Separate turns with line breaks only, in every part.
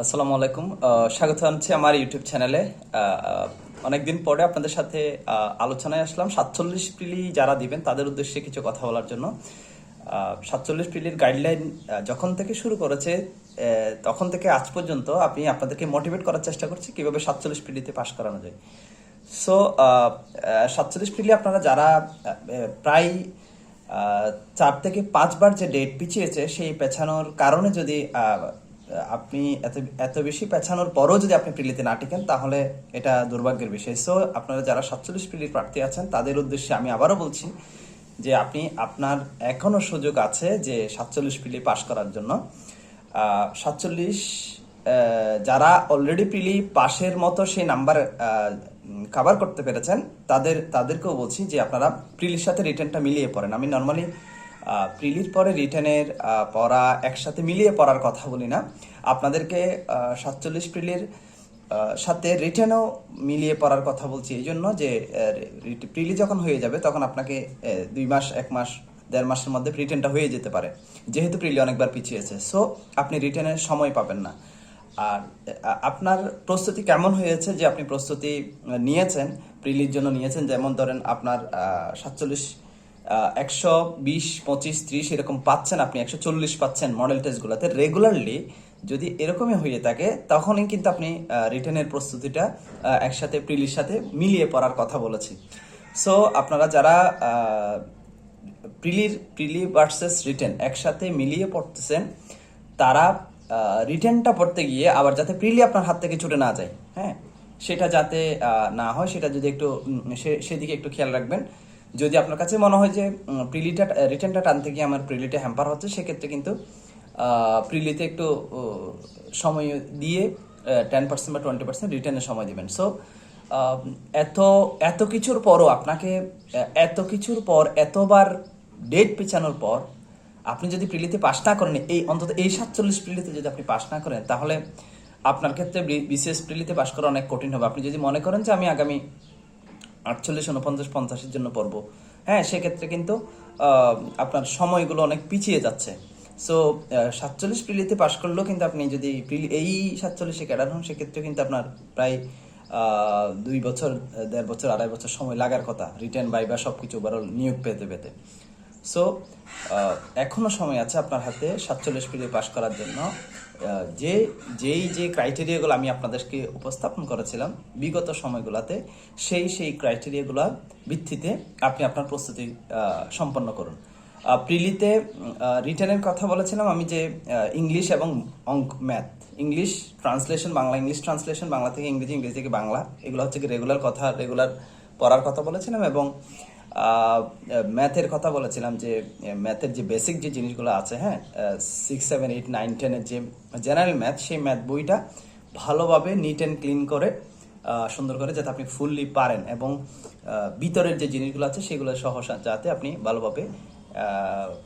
আসসালামু আলাইকুম। স্বাগত জানাচ্ছি আমার ইউটিউব চ্যানেলে অনেকদিন পরে আপনাদের সাথে আলোচনায় আসলাম। সাতচল্লিশ প্রিলি যারা দিবেন, তাদের উদ্দেশ্যে কিছু কথা বলার জন্য। সাতচল্লিশ প্রিলির গাইডলাইন যখন থেকে শুরু করেছে তখন থেকে আজ পর্যন্ত আমি আপনাদেরকে মোটিভেট করার চেষ্টা করছি কীভাবে সাতচল্লিশ প্রিলিতে পাশ করানো যায়। সো সাতচল্লিশ প্রিলি আপনারা যারা প্রায় চার থেকে পাঁচবার যে ডেট পিছিয়েছে, সেই পেছানোর কারণে যদি আপনি এত এত বেশি পেছানোর পরও যদি আপনি প্রিলিতে না টিকেন, তাহলে এটা দুর্ভাগ্যের বিষয়। সো আপনারা যারা সাতচল্লিশ প্রিলির প্রার্থী আছেন, তাদের উদ্দেশ্যে আমি আবারও বলছি যে আপনি, আপনার এখনও সুযোগ আছে যে সাতচল্লিশ প্রিলি পাশ করার জন্য। সাতচল্লিশ যারা অলরেডি প্রিলি পাশের মতো সেই নাম্বার কাভার করতে পেরেছেন, তাদের, তাদেরকেও বলছি যে আপনারা প্রিলির সাথে রিটার্নটা মিলিয়ে পড়েন। আমি নর্মালি প্রিলির পরে রিটার্নের পড়া একসাথে মিলিয়ে পড়ার কথা বলি না। আপনাদেরকে সাতচল্লিশ প্রিলির সাথে রিটার্নও মিলিয়ে পড়ার কথা বলছি। এই জন্য যে প্রিলি যখন হয়ে যাবে, তখন আপনাকে দুই মাস, এক মাস, দেড় মাসের মধ্যে রিটার্নটা হয়ে যেতে পারে। যেহেতু প্রিলি অনেকবার পিছিয়েছে। সো, আপনি রিটার্নের সময় পাবেন না। আর আপনার প্রস্তুতি কেমন হয়েছে? যে আপনি প্রস্তুতি নিয়েছেন, প্রিলির জন্য নিয়েছেন। যেমন ধরেন আপনার সাতচল্লিশ একশো বিশ, পঁচিশ, ত্রিশ এরকম পাচ্ছেন আপনি, একশো চল্লিশ পাচ্ছেন মডেল টেস্টগুলোতে রেগুলারলি যদি এরকমই হয়ে থাকে, তখনই কিন্তু আপনি রিটেনের প্রস্তুতিটা একসাথে প্রিলির সাথে মিলিয়ে পড়ার কথা বলেছি। সো আপনারা যারা প্রিলির প্রিলি ভার্সেস রিটেন একসাথে মিলিয়ে পড়তেছেন, তারা রিটেনটা পড়তে গিয়ে আবার যাতে প্রিলি আপনার হাত থেকে ছুটে না যায় হ্যাঁ? সেটা যাতে না হয়, সেটা যদি একটু সেদিকে একটু খেয়াল রাখবেন। যদি আপনার কাছে মনে হয় যে প্রিলিটা, রিটার্নটা টানতে গিয়ে আমার প্রিলিটা হ্যাম্পার হচ্ছে, সেক্ষেত্রে কিন্তু প্রিলিতে একটু সময় দিয়ে টেন পার্সেন্ট বা টোয়েন্টি পার্সেন্ট রিটার্নের সময় দিবেন। সো এত এত কিছুর পরও আপনাকে এত কিছুর পর, এতবার ডেট পেছানোর পর, আপনি যদি প্রিলিতে পাস না করেন, এই, অন্তত এই সাতচল্লিশ প্রিলিতে যদি আপনি পাস না করেন, তাহলে আপনার ক্ষেত্রে বিসিএস প্রিলিতে পাস করা অনেক কঠিন হবে। আপনি যদি মনে করেন যে, আমি আগামী আটচল্লিশ উনপঞ্চাশ পঞ্চাশের জন্য পড়ব। হ্যাঁ সেক্ষেত্রে কিন্তু আপনার সময়গুলো অনেক পিছিয়ে যাচ্ছে। সো সাতচল্লিশ প্রিলিতে পাশ করলেও কিন্তু আপনি যদি প্রিলি, এই সাতচল্লিশে ক্যাডার হন সেক্ষেত্রে কিন্তু আপনার প্রায় দুই বছর দেড় বছর, আড়াই বছর সময় লাগার কথা। রিটার্ন বাইবা সব কিছু ওভারঅল নিয়োগ পেতে পেতে। সো এখনও সময় আছে আপনার হাতে সাতচল্লিশ পিরিয়ড পাশ করার জন্য। যে, যেই যে ক্রাইটেরিয়াগুলো আমি আপনাদেরকে উপস্থাপন করেছিলাম বিগত সময়গুলোতে, সেই সেই ক্রাইটেরিয়াগুলোর ভিত্তিতে আপনি আপনার প্রস্তুতি সম্পন্ন করুন। প্রিলিতে রিটার্নের কথা বলেছিলাম আমি যে ইংলিশ এবং অঙ্ক, math. English translation, Bangla English translation, Bangla থেকে ইংরেজি ইংরেজি থেকে বাংলা, এগুলো হচ্ছে রেগুলার কথা রেগুলার পড়ার কথা বলেছিলাম এবং ম্যাথের কথা বলেছিলাম যে ম্যাথের যে বেসিক যে জিনিসগুলো আছে হ্যাঁ সিক্স সেভেন এইট নাইন টেনের যে জেনারেল ম্যাথ সেই ম্যাথ বইটা ভালোভাবে নিট অ্যান্ড ক্লিন করে সুন্দর করে যাতে আপনি ফুললি পারেন এবং ভিতরের যে জিনিসগুলো আছে সেগুলো সহ যাতে আপনি ভালোভাবে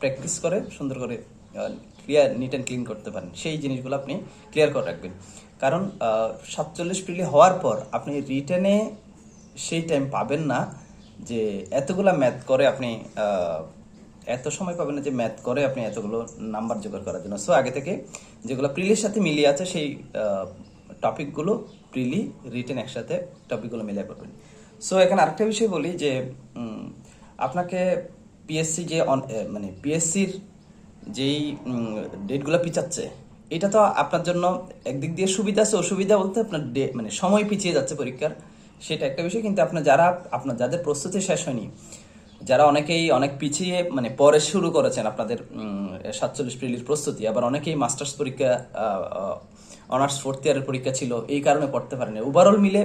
প্র্যাকটিস করে সুন্দর করে ক্লিয়ার নিট অ্যান্ড ক্লিন করতে পারেন। সেই জিনিসগুলো আপনি ক্লিয়ার করে রাখবেন। কারণ সাতচল্লিশ প্রিলি হওয়ার পর আপনি রিটেনে সেই টাইম পাবেন না। যে এতগুলা ম্যাথ করে আপনি এত সময় পাবেন না যে ম্যাথ করে আপনি এতগুলো নাম্বার জোগাড় করার জন্য। সো আগে থেকে যেগুলো প্রিলির সাথে মিলিয়ে আছে, সেই টপিকগুলো প্রিলি রিটেন একসাথে টপিকগুলো মিলিয়ে পড়বেন সো এখানে আরেকটা বিষয় বলি যে আপনাকে পিএসসি যে মানে পিএসসির যেই ডেটগুলো পিছাচ্ছে, এটা তো আপনার জন্য একদিক দিয়ে সুবিধা আছে, অসুবিধা বলতে আপনার মানে সময় পিছিয়ে যাচ্ছে পরীক্ষার। সেটা একটা বিষয়। কিন্তু আপনার যারা, আপনার যাদের প্রস্তুতি শেষ হয়নি, যারা অনেকেই, অনেক পিছিয়ে মানে পরে শুরু করেছেন আপনাদের সাতচল্লিশ প্রিলির প্রস্তুতি, আবার অনেকেই মাস্টার্স পরীক্ষা অনার্স ফোর্থ ইয়ারের পরীক্ষা ছিল, এই কারণে পড়তে পারেনি। ওভারঅল মিলে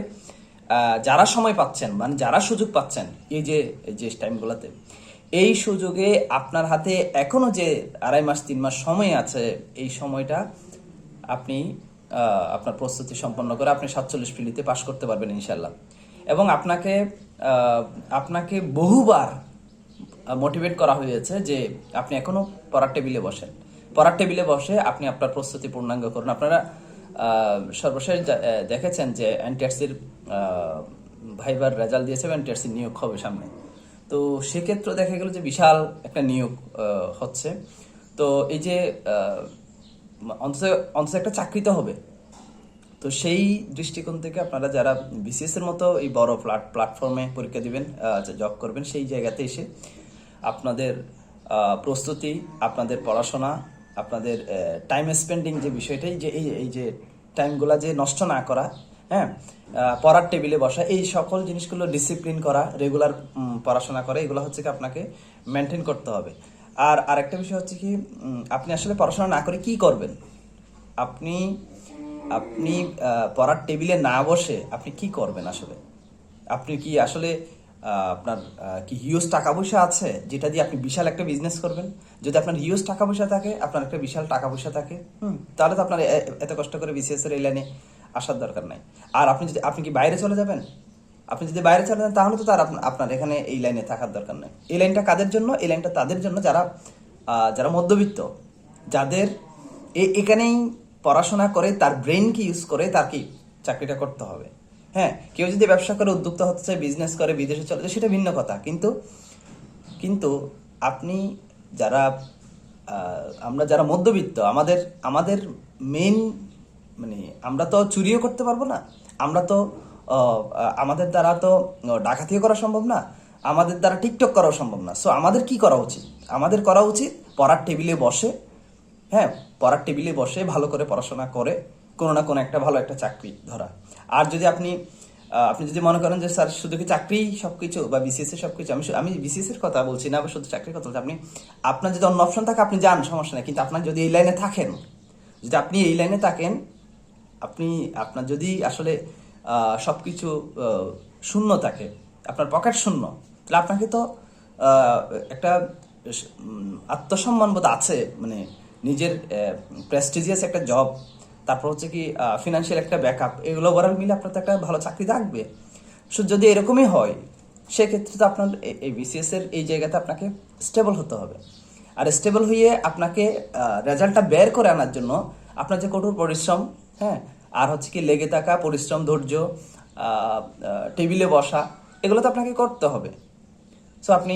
যারা সময় পাচ্ছেন মানে যারা সুযোগ পাচ্ছেন, এই যে যে টাইমগুলোতে, এই সুযোগে আপনার হাতে এখনও যে আড়াই মাস, তিন মাস সময় আছে, এই সময়টা আপনি আপনার প্রস্তুতি সম্পন্ন করে আপনি সাতচল্লিশ ফিলিতে পাশ করতে পারবেন ইনশাল্লাহ এবং আপনাকে আপনাকে বহুবার মোটিভেট করা হয়েছে যে আপনি এখনও পড়ার টেবিলে বসেন। পড়ার টেবিলে বসে আপনি আপনার প্রস্তুতি পূর্ণাঙ্গ করুন। আপনারা সর্বশেষ দেখেছেন যে এনটিআরসির ভাইবার রেজাল্ট দিয়েছে এনটিআরসির নিয়োগ হবে সামনে। তো সেক্ষেত্রে দেখা গেল যে বিশাল একটা নিয়োগ হচ্ছে। তো এই যে অন্তত অন্তত একটা চাকরি তো হবে। তো সেই দৃষ্টিকোণ থেকে আপনারা যারা বিসিএস এর মতো এই বড় প্ল্যাট প্ল্যাটফর্মে পরীক্ষা দিবেন জব করবেন, সেই জায়গাতে এসে আপনাদের প্রস্তুতি, আপনাদের পড়াশোনা, আপনাদের টাইম স্পেন্ডিং যে বিষয়টাই যে, এই এই যে টাইমগুলো যে নষ্ট না করা হ্যাঁ পড়ার টেবিলে বসা, এই সকল জিনিসগুলো ডিসিপ্লিন করা রেগুলার পড়াশোনা করা, এগুলো হচ্ছে কি আপনাকে মেনটেন করতে হবে। আর আরেকটা বিষয় হচ্ছে কি আপনি আসলে পড়াশোনা না করে কি করবেন? আপনি আপনি পড়ার টেবিলে না বসে আপনি কি করবেন আসলে? আপনি কি আসলে আপনার কি হিউজ টাকা পয়সা আছে যেটা দিয়ে আপনি বিশাল একটা বিজনেস করবেন? যদি আপনার হিউজ টাকা পয়সা থাকে, আপনার একটা বিশাল টাকা পয়সা থাকে, হুম, তাহলে তো আপনার এত কষ্ট করে বিসিএস এর লাইনে আসার দরকার নাই। আর আপনি যদি, আপনি কি বাইরে চলে যাবেন? আপনি যদি বাইরে চলে যান, তাহলে তো তার আপনার এখানে এই লাইনে থাকার দরকার নেই। এই লাইনটা কাদের জন্য? এই লাইনটা তাদের জন্য যারা যারা মধ্যবিত্ত, যাদের এখানেই পড়াশোনা করে, তার ব্রেনকে ইউজ করে তার কি চাকরিটা করতে হবে। হ্যাঁ কেউ যদি ব্যবসা করে উদ্যোক্তা হতে চায় বিজনেস করে, বিদেশে চলে যায়, সেটা ভিন্ন কথা। কিন্তু কিন্তু আপনি যারা আমরা যারা মধ্যবিত্ত, আমাদের আমাদের মেন মানে আমরা তো চুরিও করতে পারব না। আমরা তো আমাদের দ্বারা তো ডাকাতিও করা সম্ভব না, আমাদের দ্বারা টিকটক করাও সম্ভব না। সো আমাদের কি করা উচিত? আমাদের করা উচিত পড়ার টেবিলে বসে হ্যাঁ পড়ার টেবিলে বসে ভালো করে পড়াশোনা করে কোনো না কোনো একটা ভালো একটা চাকরি ধরা। আর যদি আপনি আপনি যদি মনে করেন যে, স্যার, শুধু কি চাকরি সব কিছু বা বিসিএস এর সবকিছু? আমি আমি বিসিএস এর কথা বলছি না বা শুধু চাকরির কথা বলছি, আপনি, আপনার যদি অন্য অপশন থাকে, আপনি যান, সমস্যা নেই। কিন্তু আপনার যদি এই লাইনে থাকেন, যদি আপনি এই লাইনে থাকেন, আপনি, আপনার যদি আসলে আহ, সবকিছু শূন্য থাকে। আপনার পকেট শূন্য। তাহলে আপনাকে তো একটা উম, আত্মসম্মান বোধ আছে মানে নিজের প্রেস্টিজিয়াস একটা জব তারপর হচ্ছে কি ফিনান্সিয়াল একটা ব্যাকআপ এগুলো ওভারঅল মিলে আপনার তো একটা ভালো চাকরি থাকবে। সো যদি এরকমই হয় সেক্ষেত্রে তো আপনার এই- এই বিসিএস এর এই জায়গাতে আপনাকে স্টেবল হতে হবে। আর স্টেবল হয়ে আপনাকে রেজাল্টটা বের করে আনার জন্য আপনার যে কঠোর পরিশ্রম হ্যাঁ আর হচ্ছে কি লেগে থাকা, পরিশ্রম, ধৈর্য টেবিলে বসা, এগুলো তো আপনাকে করতে হবে। সো আপনি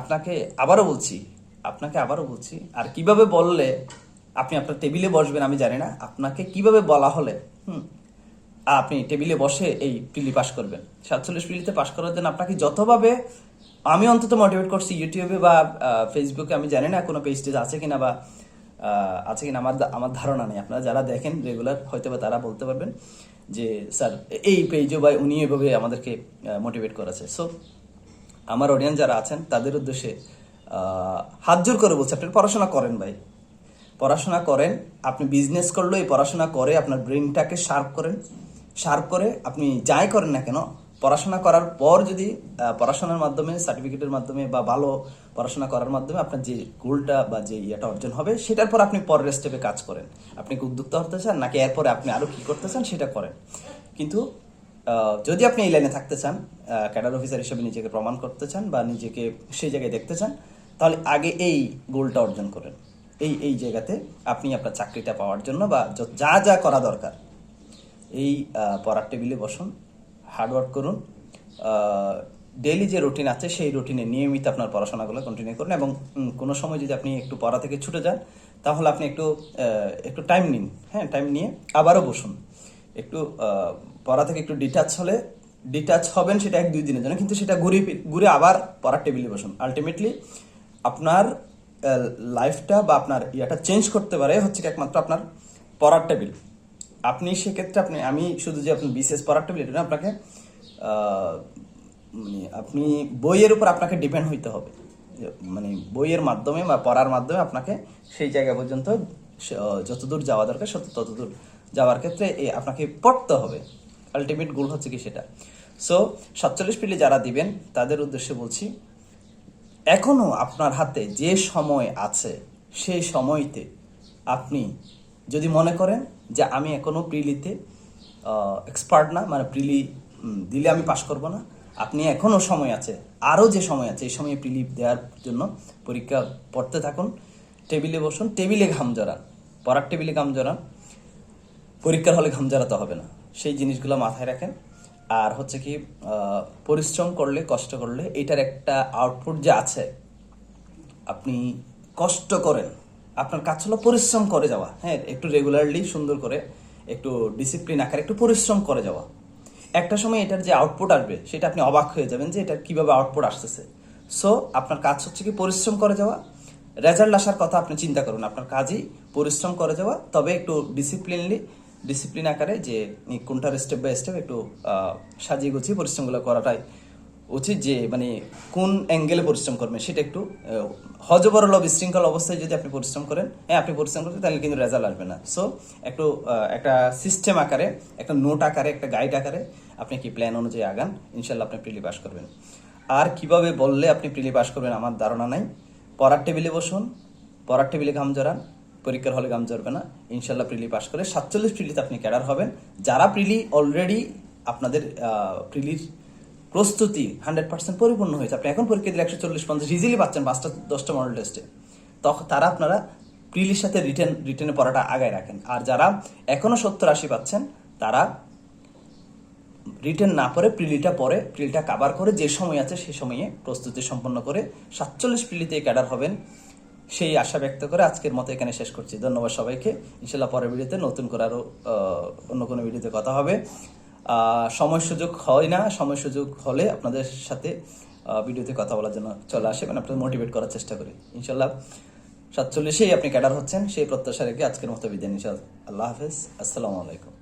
আপনাকে আবারও বলছি, আপনাকে আবারও বলছি, আর কীভাবে বললে আপনি আপনার টেবিলে বসবেন আমি জানি না, আপনাকে কীভাবে বলা হলে, হুম, আপনি টেবিলে বসে এই প্রিলি পাস করবেন। সাতচল্লিশ প্রিলিতে পাস করার জন্য আপনাকে যতভাবে, আমি অন্তত মোটিভেট করছি, ইউটিউবে বা ফেসবুকে আমি জানি না কোনো পেজ টেজ আছে কিনা বা আছে কিনা আমার আমার ধারণা নেই। আপনারা যারা দেখেন রেগুলার হয়তো বা তারা বলতে পারবেন যে, স্যার, এই পেজও বা উনি এভাবে আমাদেরকে মোটিভেট করেছে। সো আমার অডিয়েন্স যারা আছেন, তাদের উদ্দেশ্যে হাত জোর করে বলছি, আপনি পড়াশোনা করেন ভাই। পড়াশোনা করেন, আপনি বিজনেস করলেও এই পড়াশোনা করে আপনার ব্রেনটাকে শার্প করেন। শার্প করে আপনি যাই করেন না কেন পড়াশোনা করার পর যদি পড়াশোনার মাধ্যমে সার্টিফিকেটের মাধ্যমে বা ভালো পড়াশোনা করার মাধ্যমে আপনার যে গোলটা বা যে ইয়েটা অর্জন হবে, সেটার পর আপনি পরের স্টেপে কাজ করেন। আপনি কি উদ্যোক্তা হতে চান? নাকি এরপরে আপনি আরও কি করতে চান সেটা করেন। কিন্তু যদি আপনি এই লাইনে থাকতে চান ক্যাডার অফিসার হিসেবে নিজেকে প্রমাণ করতে চান বা নিজেকে সেই জায়গায় দেখতে চান, তাহলে আগে এই গোলটা অর্জন করেন। এই এই জায়গাতে আপনি আপনার চাকরিটা পাওয়ার জন্য বা যা যা করা দরকার। এই পড়ার টেবিলে বসুন। হার্ডওয়ার্ক করুন। ডেইলি যে রুটিন আছে, সেই রুটিনে নিয়মিত আপনার পড়াশোনাগুলো কন্টিনিউ করুন এবং কোনো সময় যদি আপনি একটু পড়া থেকে ছুটে যান, তাহলে আপনি একটু একটু টাইম নিন। হ্যাঁ টাইম নিয়ে আবারও বসুন। একটু পড়া থেকে একটু ডিটাচ হলে ডিটাচ হবেন সেটা এক দুই দিনের জন্য, কিন্তু সেটা ঘুরে ঘুরে আবার পড়ার টেবিলে বসুন। আলটিমেটলি আপনার লাইফটা বা আপনার ইয়াটা চেঞ্জ করতে পারে হচ্ছে একমাত্র আপনার পড়ার টেবিল আপনি সেক্ষেত্রে আপনি, আমি শুধু যে আপনি বিশেষ পড়ার টেবিল আপনাকে মানে আপনি বইয়ের উপর আপনাকে ডিপেন্ড হইতে হবে। মানে বইয়ের মাধ্যমে বা পড়ার মাধ্যমে আপনাকে সেই জায়গা পর্যন্ত যতদূর যাওয়া দরকার ততদূর যাওয়ার ক্ষেত্রে এ, আপনাকে পড়তে হবে। আলটিমেট গোল হচ্ছে কি সেটা? সো সাতচল্লিশ পিলি যারা দিবেন, তাদের উদ্দেশ্যে বলছি এখনও আপনার হাতে যে সময় আছে, সেই সময়তে আপনি যদি মনে করেন যে আমি এখনও প্রিলিতে এক্সপার্ট না মানে প্রিলি দিলে আমি পাশ করব না। আপনি এখনও সময় আছে আরও যে সময় আছে, এই সময়ে প্রিলি দেওয়ার জন্য পরীক্ষা পড়তে থাকুন। টেবিলে বসুন, টেবিলে ঘাম জড়ান, পড়ার টেবিলে ঘাম জড়ান, পরীক্ষার হলে ঘাম জড়াতে হবে না। সেই জিনিসগুলো মাথায় রাখেন। আর হচ্ছে কি পরিশ্রম করলে, কষ্ট করলে, এটার একটা আউটপুট যে আছে, আপনি কষ্ট করেন। আপনার কাজ হলো পরিশ্রম করে যাওয়া। হ্যাঁ একটু রেগুলারলি সুন্দর করে, একটু ডিসিপ্লিন আকারে একটু পরিশ্রম করে যাওয়া। একটা সময় এটার যে আউটপুট আসবে, সেটা আপনি অবাক হয়ে যাবেন যে এটার কীভাবে আউটপুট আসতেছে। সো আপনার কাজ হচ্ছে কি পরিশ্রম করে যাওয়া। রেজাল্ট আসার কথা আপনি চিন্তা করুন, আপনার কাজই পরিশ্রম করে যাওয়া। তবে একটু ডিসিপ্লিনলি ডিসিপ্লিন আকারে যে কোনটার স্টেপ বাই স্টেপ একটু সাজিয়ে গুছিয়ে পরিশ্রমগুলো করাটাই উচিত যে মানে কোন অ্যাঙ্গেলে পরিশ্রম করবেন সেটা একটু হজবরল বিশৃঙ্খল অবস্থায় যদি আপনি পরিশ্রম করেন হ্যাঁ আপনি পরিশ্রম করবেন, তাহলে কিন্তু রেজাল্ট আসবে না। সো একটু একটা সিস্টেম আকারে, একটা নোট আকারে, একটা গাইড আকারে আপনি কি প্ল্যান অনুযায়ী আগান ইনশাল্লাহ আপনি প্রিলি পাস করবেন। আর কীভাবে বললে আপনি প্রিলি পাস করবেন আমার ধারণা নাই। পড়ার টেবিলে বসুন, পড়ার টেবিলে ঘাম জড়ান পরীক্ষার হলে ঘাম জড়বে না ইনশাল্লাহ প্রিলি পাস করে সাতচল্লিশ প্রিলিতে আপনি ক্যাডার হবেন। যারা প্রিলি অলরেডি আপনাদের প্রিলির প্রস্তুতি হান্ড্রেড পার্সেন্ট পরিপূর্ণ হয়েছে। আপনি এখন পরীক্ষা দিলে একশো চল্লিশ পঞ্চাশ ইজিলি পাচ্ছেন পাঁচটা, দশটা মডেল টেস্টে তখন তারা আপনারা প্রিলির সাথে রিটেন রিটেনে পড়াটা আগায় রাখেন। আর যারা এখনও সত্তর আশি পাচ্ছেন, তারা রিটেন না পরে প্রিলিটা পরে প্রিলিটা কাভার করে যে সময় আছে সেই সময়ে প্রস্তুতি সম্পন্ন করে সাতচল্লিশ প্রিলিতে ক্যাডার হবেন। সেই আশা ব্যক্ত করে আজকের মতো এখানে শেষ করছি। ধন্যবাদ সবাইকে। ইনশাল্লাহ পরের ভিডিওতে নতুন করে আরও অন্য কোনো ভিডিওতে কথা হবে। সময় সুযোগ হয় না, সময় সুযোগ হলে আপনাদের সাথে ভিডিওতে কথা বলার জন্য চলে আসে মানে আপনাদের মোটিভেট করার চেষ্টা করি। ইনশাল্লাহ সাতচল্লিশেই আপনি ক্যাডার হচ্ছেন, সেই প্রত্যাশা রেখে আজকের মতো বিদায় নিশাল আল্লাহ হাফেজ। আসসালামু আলাইকুম।